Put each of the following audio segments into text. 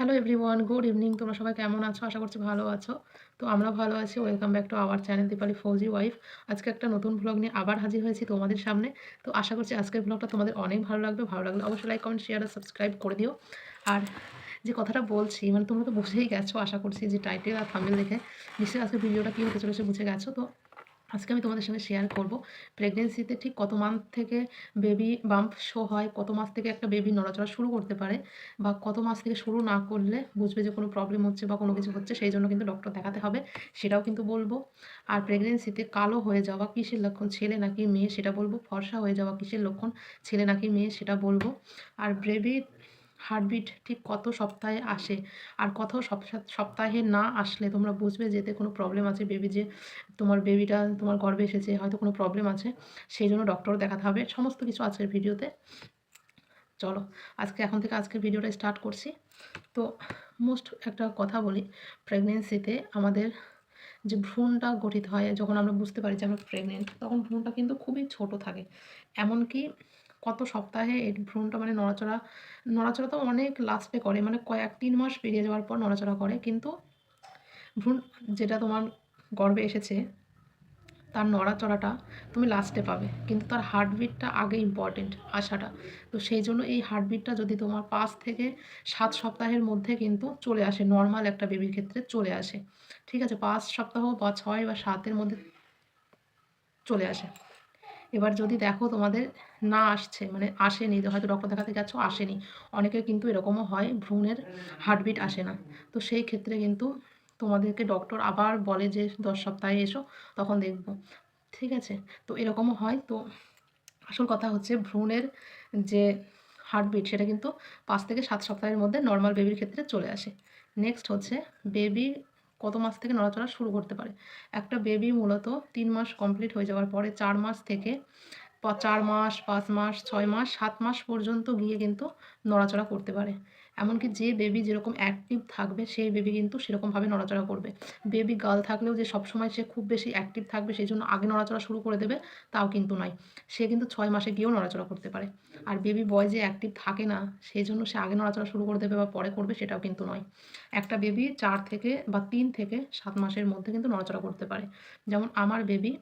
Hello everyone good evening তোমরা সবাই কেমন আছো? আশা করছি ভালো আছো। তো আমরা ভালো আছি welcome back to our channel Dipali Fauji wife আজকে একটা নতুন ব্লগ নিয়ে আবার হাজির হয়েছি তোমাদের সামনে। তো আশা করছি আজকের ব্লগটা তোমাদের অনেক ভালো লাগবে। ভালো লাগলে অবশ্যই লাইক কমেন্ট শেয়ার আর সাবস্ক্রাইব করে দিও। আর যে কথাটা বলছি মানে তোমরা তো বুঝেই গেছো, আশা করছি যে টাইটেল আর থাম্বেল দেখে। নিশ্চয়ই আজকে ভিডিওটা কী হতে চলেছে বুঝে গেছো। তো আজকে আমি তোমাদের সঙ্গে শেয়ার করব। প্রেগনেন্সিতে ঠিক কত মান্থ থেকে বেবি বাম্প শো হয়, কত মাস থেকে একটা বেবি নড়াচড়া শুরু করতে পারে বা কত মাস থেকে শুরু না করলে বুঝবে যে কোনো প্রবলেম হচ্ছে বা কোনো কিছু হচ্ছে, সেই জন্য কিন্তু ডক্টর দেখাতে হবে, সেটাও কিন্তু বলব। আর প্রেগনেন্সিতে কালো হয়ে যাওয়া কিসের লক্ষণ, ছেলে নাকি মেয়ে সেটা বলব, ফর্সা হয়ে যাওয়া কিসের লক্ষণ, ছেলে নাকি মেয়ে সেটা বলব। আর বেবি হার্টবিট ঠিক কত সপ্তাহে আসে? আর কত সপ্তাহে না আসলে তোমরা বুঝবে যে এতে কোনো প্রবলেম আছে। বেবি যে তোমার বেবিটা তোমার গর্বে এসেছে, হয়তো কোনো প্রবলেম আছে। সেই জন্য ডক্টর দেখাতে হবে। সমস্ত কিছু আজকের ভিডিওতে। চলো, আজকে এখন থেকে আজকের ভিডিওটা স্টার্ট করছি। তো মোস্ট একটা কথা বলি প্রেগনেন্সিতে আমাদের যে ভ্রূণটা গঠিত হয়, যখন আমরা বুঝতে পারি যে আমরা প্রেগনেন্ট তখন ভ্রূণটা কিন্তু খুবই ছোট থাকে। এমনকি কত সপ্তাহে এই ভ্রূণটা মানে নড়াচড়া নড়াচড়া তো অনেক লাস্টে করে মানে কয়েক তিন মাস পেরিয়ে যাওয়ার পর নড়াচড়া করে, কিন্তু ভ্রূণ যেটা তোমার গর্বে এসেছে, তার নড়াচড়াটা তুমি লাস্টে পাবে, কিন্তু তার হার্টবিটটা আগে ইম্পর্টেন্ট আসাটা। তো সেই জন্য এই হার্টবিটটা যদি তোমার পাঁচ থেকে সাত সপ্তাহের মধ্যে কিন্তু চলে আসে নর্মাল একটা বেবির ক্ষেত্রে চলে আসে, ঠিক আছে? পাঁচ সপ্তাহ বা ছয় বা সাতের মধ্যে চলে আসে। এবার যদি দেখো তোমাদের না আসছে মানে আসেনি, হয়তো ডক্টর দেখাতে গেছো, আসেনি। অনেকের কিন্তু এরকমও হয়, ভ্রূণের হার্টবিট আসে না। তো সেই ক্ষেত্রে কিন্তু তোমাদেরকে ডক্টর আবার বলে যে, দশ সপ্তাহে এসো, তখন দেখব। ঠিক আছে? তো এরকমও হয়। তো আসল কথা হচ্ছে, ভ্রূণের যে হার্টবিট সেটা কিন্তু পাঁচ থেকে সাত সপ্তাহের মধ্যে নর্মাল বেবির ক্ষেত্রে চলে আসে। নেক্সট হচ্ছে বেবি কত মাস থেকে নড়াচড়া শুরু করতে পারে? একটা বেবি মূলত তিন মাস কমপ্লিট হয়ে যাওয়ার পরে চার মাস থেকে চার মাস, পাঁচ মাস, ছয় মাস, সাত মাস পর্যন্ত গিয়ে কিন্তু নড়াচড়া করতে পারে। এমনকি যে বেবি যেরকম অ্যাক্টিভ থাকবে, সেই বেবি কিন্তু সেরকমভাবে নড়াচড়া করবে। বেবি গার্ল থাকলেও যে সবসময় সে খুব বেশি অ্যাক্টিভ থাকবে, সেই জন্য আগে নড়াচড়া শুরু করে দেবে, তাও কিন্তু নয়। সে কিন্তু ছয় মাসে গিয়েও নড়াচড়া করতে পারে। আর বেবি বয় যে অ্যাক্টিভ থাকে না, সেই জন্য সে আগে নড়াচড়া শুরু করে দেবে বা পরে করবে, সেটাও কিন্তু নয়। একটা বেবি চার থেকে বা তিন থেকে সাত মাসের মধ্যে কিন্তু নড়াচড়া করতে পারে। যেমন আমার বেবি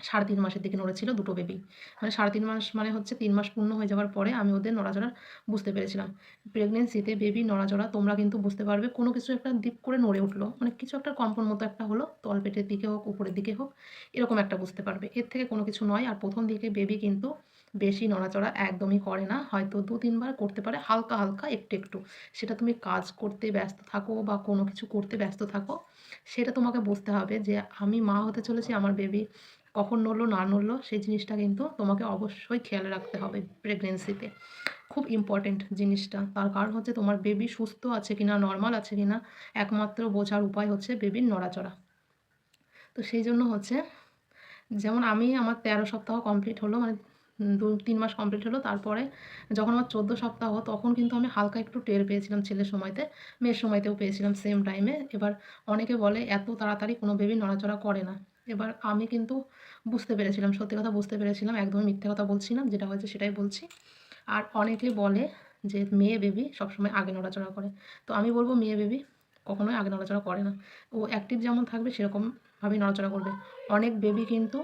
সাড়ে তিন মাসের দিকে নড়েছিল দুটো বেবি মানে সাড়ে তিন মাস মানে হচ্ছে তিন মাস পূর্ণ হয়ে যাওয়ার পরে আমি ওদের নড়াচড়া বুঝতে পেরেছিলাম। প্রেগনেন্সিতে বেবি নড়াচড়া তোমরা কিন্তু বুঝতে পারবে, কোনো কিছু একটা দ্বীপ করে নড়ে উঠল। মানে কিছু একটা কম্পন মতো একটা হলো তলপেটের দিকে হোক, উপরের দিকে হোক, এরকম একটা বুঝতে পারবে। এর থেকে কোনো কিছু নয়, আর প্রথম দিকে বেবি কিন্তু বেশি নড়াচড়া একদমই করে না। হয়তো দু তিনবার করতে পারে, হালকা হালকা একটু একটু। সেটা তুমি কাজ করতে ব্যস্ত থাকো বা কোনো কিছু করতে ব্যস্ত থাকো, সেটা তোমাকে বুঝতে হবে যে আমি মা হতে চলেছি, আমার বেবি কখন নড়লো না নড়লো সেই জিনিসটা কিন্তু তোমাকে অবশ্যই খেয়াল রাখতে হবে প্রেগনেন্সিতে খুব ইম্পর্টেন্ট জিনিসটা। তার কারণ হচ্ছে তোমার বেবি সুস্থ আছে কি না নর্মাল আছে কি না একমাত্র বোঝার উপায় হচ্ছে বেবির নড়াচড়া। তো সেই জন্য হচ্ছে, যেমন আমি আমার তেরো সপ্তাহ কমপ্লিট হলো মানে দু, তিন মাস কমপ্লিট হলো, তারপরে যখন আমার চোদ্দ সপ্তাহ, তখন কিন্তু আমি হালকা একটু টের পেয়েছিলাম ছেলের সময়তে, মেয়ের সময়তেও পেয়েছিলাম সেম টাইমে এবার অনেকে বলে, এত তাড়াতাড়ি কোনো বেবি নড়াচড়া করে না। এবার আমি কিন্তু বুঝতে পেরেছিলাম, সত্যি কথা বুঝতে পেরেছিলাম, একদমই মিথ্যে কথা বলছি না, যেটা হয়েছে সেটাই বলছি। আর অনেকে বলে যে মেয়ে বেবি সবসময় আগে নড়াচড়া করে। তো আমি বলব মেয়ে বেবি কখনোই আগে নড়াচড়া করে না। ও অ্যাক্টিভ যেমন থাকবে সেরকমভাবেই নড়াচড়া করবে। অনেক বেবি কিন্তু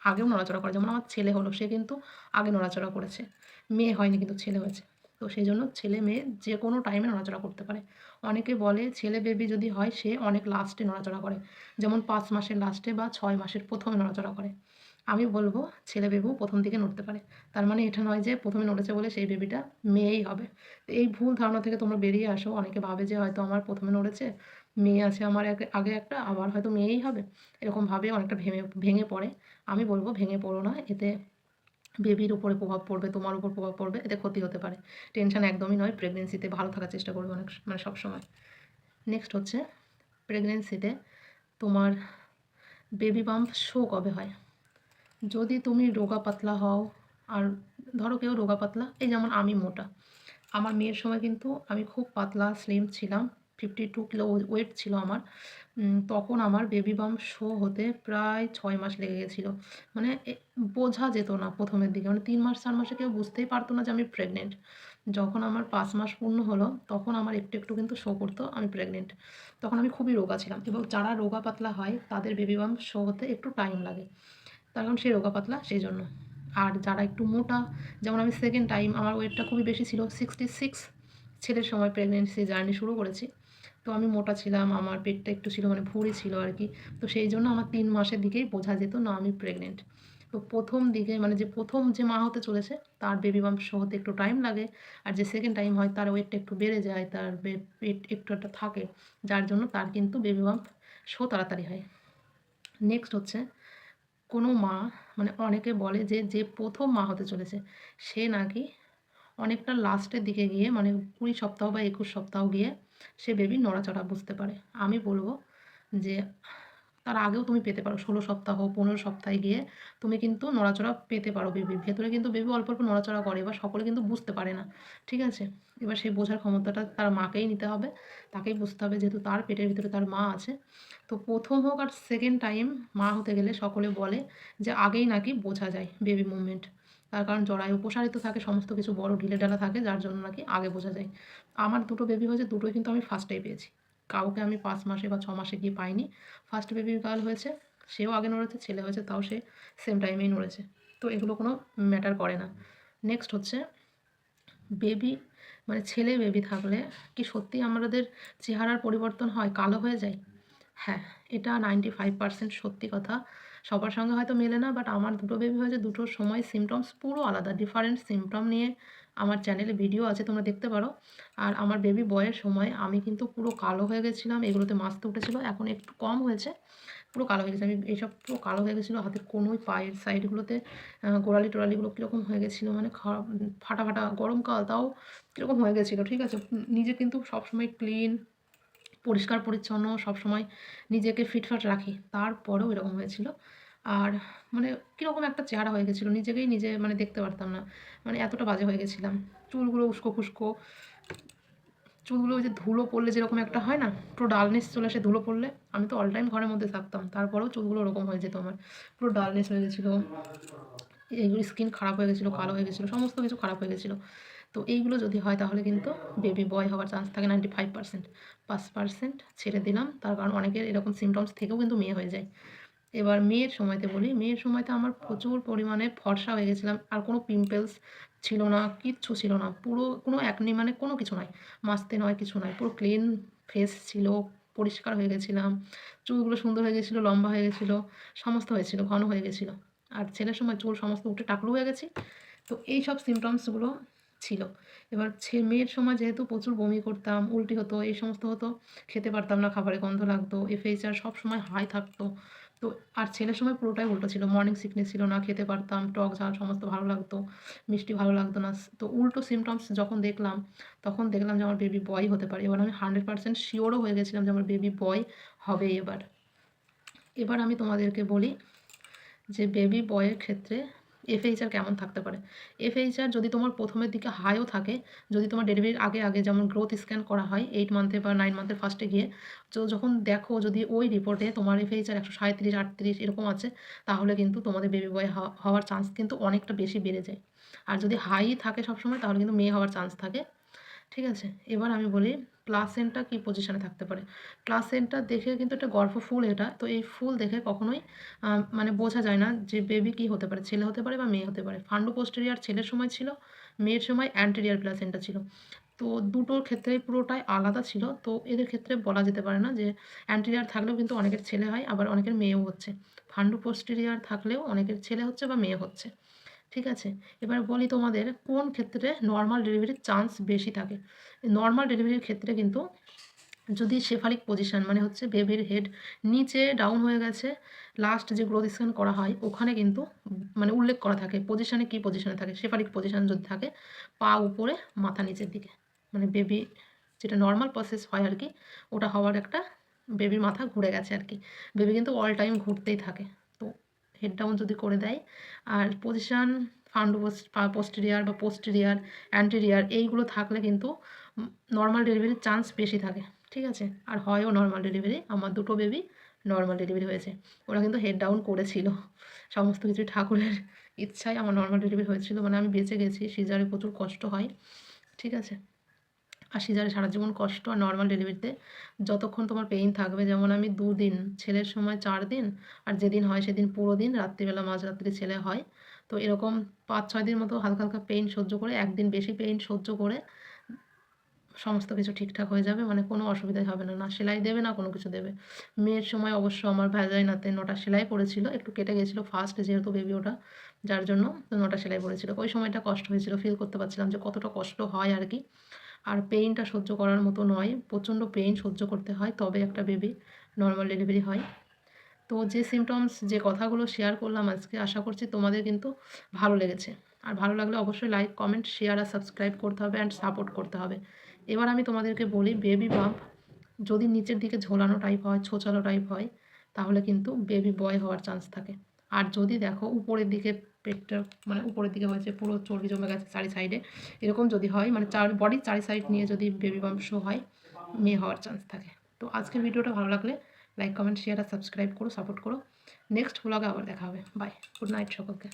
আগেও নড়াচড়া করে। যেমন আমার ছেলে হলো, সে কিন্তু আগে নড়াচড়া করেছে। মেয়ে হয়নি কিন্তু ছেলে হয়েছে। তো সেই জন্য ছেলে মেয়ে যে কোনো টাইমে নড়াচড়া করতে পারে। অনেকে বলে ছেলে বেবি যদি হয়, সে অনেক লাস্টে নড়াচড়া করে। যেমন পাঁচ মাসের লাস্টে বা ছয় মাসের প্রথমে নড়াচড়া করে। আমি বলব ছেলে বেবিও প্রথম দিকে নড়তে পারে। তার মানে এটা নয় যে প্রথমে নড়েছে বলে সেই বেবিটা মেয়েই হবে। তো এই ভুল ধারণা থেকে তোমরা বেরিয়ে আসো। অনেকে ভাবে যে হয়তো আমার প্রথমে নড়েছে, মেয়ে আছে আমার আগে একটা, আবার হয়তো মেয়েই হবে। এরকম ভাবে অনেকটা ভেঙে ভেঙে পড়ে। আমি বলব ভেঙে পড়ো না, এতে বেবির উপরে প্রভাব পড়বে, তোমার উপর প্রভাব পড়বে, এতে ক্ষতি হতে পারে। টেনশন একদমই নয় প্রেগনেন্সিতে ভালো থাকার চেষ্টা করবে অনেক মানে সবসময় নেক্সট হচ্ছে প্রেগনেন্সিতে তোমার বেবি বাম্প শো কবে হয়? যদি তুমি রোগা পাতলা হও, আর ধরো কেউ রোগা পাতলা, এই যেমন আমি মোটা। আমার মেয়ের সময় কিন্তু আমি খুব পাতলা স্লিম ছিলাম। ফিফটি টু কিলো ওয়েট ছিল আমার। তখন আমার বেবি বাম শো হতে প্রায় ছয় মাস লেগে গেছিল। মানে বোঝা যেত না প্রথমের দিকে। মানে তিন মাস, চার মাসে কেউ বুঝতেই পারতো না যে আমি প্রেগনেন্ট যখন আমার পাঁচ মাস পূর্ণ হলো, তখন আমার একটু একটু কিন্তু শো করতো আমি প্রেগনেন্ট তখন আমি খুবই রোগা ছিলাম এবং যারা রোগা পাতলা হয়, তাদের বেবি বাম শো হতে একটু টাইম লাগে। তার কারণ সে রোগা পাতলা, সেই জন্য। আর যারা একটু মোটা, যেমন আমি সেকেন্ড টাইম আমার ওয়েটটা খুবই বেশি ছিল সিক্সটি সিক্স ছেলের সময় প্রেগনেন্সি জার্নি শুরু করেছি। তো আমি মোটা ছিলাম, আমার পেটটা একটু ছিল মানে ভুঁড়ি ছিল আর কি। তো সেই জন্য আমার তিন মাসের দিকেই বোঝা যেত না আমি প্রেগনেন্ট তো প্রথম দিকে মানে যে প্রথম যে মা হতে চলেছে, তার বেবি বাম্প হতে একটু টাইম লাগে। আর যে সেকেন্ড টাইম হয়, তার ওয়েটটা একটু বেড়ে যায়, তার পেট একটু একটা থাকে। যার জন্য তার কিন্তু বেবি বাম্প শো তাড়াতাড়ি হয়। নেক্সট হচ্ছে, কোনো মা মানে অনেকে বলে যে যে প্রথম মা হতে চলেছে, সে নাকি অনেকটা লাস্টের দিকে গিয়ে মানে কুড়ি সপ্তাহ বা একুশ সপ্তাহ গিয়ে সে বেবি নড়াচড়া বুঝতে পারে। আমি বলব যে, তার আগেও তুমি পেতে পারো, ষোলো সপ্তাহ, পনেরো সপ্তাহে গিয়ে তুমি কিন্তু নড়াচড়া পেতে পারো বেবির ভেতরে কিন্তু বেবি অল্প অল্প নড়াচড়া করে, এবার সকলে কিন্তু বুঝতে পারে না, ঠিক আছে? এবার সেই বোঝার ক্ষমতাটা তার মাকেই নিতে হবে, তাকেই বুঝতে হবে যেহেতু তার পেটের ভিতরে তার মা আছে। তো প্রথম হোক আর সেকেন্ড টাইম মা হতে গেলে সকলে বলে যে, আগেই নাকি বোঝা যায় বেবি মুভমেন্ট তার কারণ জরায়ু প্রসারিত থাকে, সমস্ত কিছু বড় ঢিলে ডালা থাকে, যার জন্য নাকি আগে বোঝা যায়। আমার দুটো বেবি হয়েছে, দুটোই কিন্তু আমি ফার্স্টেই পেয়েছি। কাউকে আমি পাঁচ মাসে বা ছ মাসে গিয়ে পাইনি। ফার্স্ট বেবি গার্ল হয়েছে, সেও আগে নড়েছে, ছেলে হয়েছে, তাও সে সেম টাইমেই নড়েছে। তো এগুলো কোনো ম্যাটার করে না। নেক্সট হচ্ছে বেবি মানে ছেলে বেবি থাকলে কি সত্যি আমাদের চেহারার পরিবর্তন হয়, কালো হয়ে যায়? হ্যাঁ এটা নাইনটি ফাইভ পার্সেন্ট সত্যি কথা। সবার সঙ্গে হয়তো মেলে না বাট আমার দুটো বেবি হয়েছে, দুটোর সময় সিমটমস পুরো আলাদা ডিফারেন্ট সিমটম নিয়ে আমার চ্যানেলে ভিডিও আছে, তোমরা দেখতে পারো। আর আমার বেবি বয়ের সময় আমি কিন্তু পুরো কালো হয়ে গেছিলাম, এগুলোতে মাছতে উঠেছিল, এখন একটু কম হয়েছে, পুরো কালো হয়ে গেছে। আমি এইসব পুরো কালো হয়ে গেছিল, হাতের কোনোই পায়ের সাইডগুলোতে গোড়ালি টোড়ালিগুলো কীরকম হয়ে গেছিল মানে খারাপ ফাটা ফাটা গরমকাল, তাও কীরকম হয়ে গেছিল, ঠিক আছে? নিজে কিন্তু সবসময় ক্লিন পরিষ্কার, পরিচ্ছন্ন, সবসময় নিজেকে ফিটফাট রাখি। তারপরেও এরকম হয়েছিল। আর মানে কীরকম একটা চেহারা হয়ে গেছিল, নিজেকেই নিজে মানে দেখতে পারতাম না। মানে এতটা বাজে হয়ে গেছিলাম। চুলগুলো উস্কো খুস্কো। চুলগুলো ওই যে ধুলো পড়লে যেরকম একটা হয় না, পুরো ডালনেস চলে আসে ধুলো পড়লে। আমি তো অল টাইম ঘরের মধ্যে থাকতাম। তারপরেও চুলগুলো ওরকম হয়ে যেত আমার। পুরো ডালনেস হয়ে গেছিল। এইগুলো স্কিন খারাপ হয়ে গেছিল, কালো হয়ে গেছিল, সমস্ত কিছু খারাপ হয়ে গেছিল। তো এইগুলো যদি হয় তাহলে কিন্তু বেবি বয় হওয়ার চান্স থাকে নাইনটি ফাইভ পার্সেন্ট পাঁচ পার্সেন্ট ছেড়ে দিলাম, তার কারণ অনেকের এরকম সিমটমস থেকেও কিন্তু মেয়ে হয়ে যায়। এবার মেয়ের সময়তে বলি, মেয়ের সময়তে আমার প্রচুর পরিমাণে ফর্সা হয়ে গেছিলাম, আর কোনো পিম্পলস ছিল না, কিচ্ছু ছিল না, পুরো কোনো একনি মানে কোনো কিছু নয়, মাস্তে নয়, কিছু নয়, পুরো ক্লিন ফেস ছিল, পরিষ্কার হয়ে গেছিলাম, চুলগুলো সুন্দর হয়ে গেছিল, লম্বা হয়ে গেছিল, সমস্ত হয়েছিল, ঘন হয়ে গেছিল। আর ছেলের সময় চুল সমস্ত উঠে টাকলু হয়ে গেছি। তো এই সব সিমটমসগুলো ছিল। এবার ছে, মেয়ের সময় যেহেতু প্রচুর বমি করতাম, উল্টি হতো, এই সমস্ত হতো, খেতে পারতাম না, খাবারে গন্ধ লাগতো এফএইচআর সব সময় হাই থাকতো। তো আর ছেলের সময় পুরোটাই উল্টো ছিল মর্নিং সিকনেস ছিল না, খেতে পারতাম, টক ঝাল সমস্ত ভালো লাগতো, মিষ্টি ভালো লাগতো না। তো উল্টো সিমটমস যখন দেখলাম, তখন দেখলাম যে আমার বেবি বয় হতে পারে। এবার আমি হান্ড্রেড পার্সেন্ট শিওরও হয়ে গেছিলাম যে আমার বেবি বয় হবে এবার। এবার আমি তোমাদেরকে বলি যে বেবি বয়ের ক্ষেত্রে এফএইচআর কেমন থাকতে পারে? এফএইচআর যদি তোমার প্রথমের দিকে হাইও থাকে, যদি তোমার ডেলিভারির আগে আগে যেমন গ্রোথ স্ক্যান করা হয় এইট মান্থে বা নাইন মান্থের ফার্স্টে গিয়ে, তো যখন দেখো যদি ওই রিপোর্টে তোমার এফএইচআর একশো সাঁত্রিশ আটত্রিশ এরকম আছে, তাহলে কিন্তু তোমাদের বেবি বয় হওয়ার চান্স কিন্তু অনেকটা বেশি বেড়ে যায়। আর যদি হাই থাকে সবসময়, তাহলে কিন্তু মেয়ে হওয়ার চান্স থাকে। ঠিক আছে? এবার আমি বলি প্লাসেন্টা কি পজিশনে থাকতে পারে? প্লাসেন্টা দেখে কিন্তু একটা গর্ভ ফুল এটা, তো এই ফুল দেখে কখনোই মানে বোঝা যায় না যে বেবি কি হতে পারে, ছেলে হতে পারে বা মেয়ে হতে পারে। ফান্ডু পোস্টেরিয়ার ছেলের সময় ছিল, মেয়ের সময় অ্যান্টেরিয়ার প্লাসেন্টা ছিল। তো দুটোর ক্ষেত্রে পুরোটাই আলাদা ছিল, তো এদের ক্ষেত্রে বলা যেতে পারে না যে অ্যান্টেরিয়ার থাকলেও কিন্তু অনেকের ছেলে হয়, আবার অনেকের মেয়েও হচ্ছে। ফান্ডু পোস্টেরিয়ার থাকলেও অনেকের ছেলে হচ্ছে বা মেয়ে হচ্ছে। ঠিক আছে? এবার বলি তোমাদের কোন ক্ষেত্রে নর্মাল ডেলিভারির চান্স বেশি থাকে? নর্মাল ডেলিভারির ক্ষেত্রে কিন্তু যদি শেফালিক পজিশান মানে হচ্ছে বেবির হেড নিচে ডাউন হয়ে গেছে লাস্ট যে গ্রোথ স্ক্যান করা হয়, ওখানে কিন্তু মানে উল্লেখ করা থাকে পজিশানে কী পজিশানে থাকে শেফালিক পজিশান যদি থাকে, পা উপরে, মাথা নিচের দিকে। মানে বেবি যেটা নর্মাল প্রসেস হয় আর কি, ওটা হওয়ার একটা বেবির মাথা ঘুরে গেছে আর কি। বেবি কিন্তু অল টাইম ঘুরতেই থাকে। হেড ডাউন যদি করে দেয়। আর পজিশান ফান্ড পোস্টেরিয়ার বা পোস্টেরিয়ার অ্যান্টেরিয়ার এইগুলো থাকলে কিন্তু নর্মাল ডেলিভারির চান্স বেশি থাকে, ঠিক আছে? আর হয়ও নর্মাল ডেলিভারি আমার দুটো বেবি নর্মাল ডেলিভারি হয়েছে। ওরা কিন্তু হেড ডাউন করেছিল। সমস্ত কিছু ঠাকুরের ইচ্ছায় আমার নর্মাল ডেলিভারি হয়েছিল। মানে আমি বেঁচে গেছি, সিজারে প্রচুর কষ্ট হয়, ঠিক আছে? আর সিজারে সারা জীবন কষ্ট আর নর্মাল ডেলিভারিতে যতক্ষণ তোমার পেইন থাকবে, যেমন আমি দুদিন, ছেলের সময় চার দিন আর যেদিন হয় সেদিন পুরো দিন, রাত্রিবেলা মাঝরাত্রি ছেলে হয়। তো এরকম পাঁচ, ছয় দিন মতো হালকা হালকা পেইন সহ্য করে, একদিন বেশি পেইন সহ্য করে, সমস্ত কিছু ঠিকঠাক হয়ে যাবে মানে কোনো অসুবিধাই হবে না। না সেলাই দেবে, না কোনো কিছু দেবে। মেয়ের সময় অবশ্য আমার ভ্যাজাইনাতে নটা সেলাই পড়েছিল, একটু কেটে গেছিল ফার্স্ট যেহেতু বেবি ওটা, যার জন্য তো নটা সেলাই পড়েছিল। ওই সময়টা কষ্ট হয়েছিল ফিল করতে পারছিলাম যে কতটা কষ্ট হয় আর কি। আর পেইনটা সহ্য করার মতো নয়। প্রচণ্ড পেইন সহ্য করতে হয়, তবে একটা বেবি নর্মাল ডেলিভারি হয়। তো যে সিমটমস যে কথাগুলো শেয়ার করলাম আজকে, আশা করছি তোমাদের কিন্তু ভালো লেগেছে। আর ভালো লাগলে অবশ্যই লাইক কমেন্ট শেয়ার আর সাবস্ক্রাইব করতে হবে অ্যান্ড সাপোর্ট করতে হবে। এবার আমি তোমাদেরকে বলি বেবি বাম্প যদি নিচের দিকে ঝোলানো টাইপ হয়, ছোচালো টাইপ হয়, তাহলে কিন্তু বেবি বয় হওয়ার চান্স থাকে। আর যদি দেখো উপরের দিকে পেটটা মানে উপরের দিকে হয়েছে, পুরো চর্বি জমে গেছে চারি সাইডে এরকম যদি হয় মানে চার বডির চারি সাইড নিয়ে যদি বেবি বাম্প শো হয়, মেয়ে হওয়ার চান্স থাকে। তো আজকের ভিডিওটা ভালো লাগলে লাইক কমেন্ট শেয়ার আর সাবস্ক্রাইব করো সাপোর্ট করো। নেক্সট ব্লগে আবার দেখা হবে। বাই গুড নাইট সকলকে।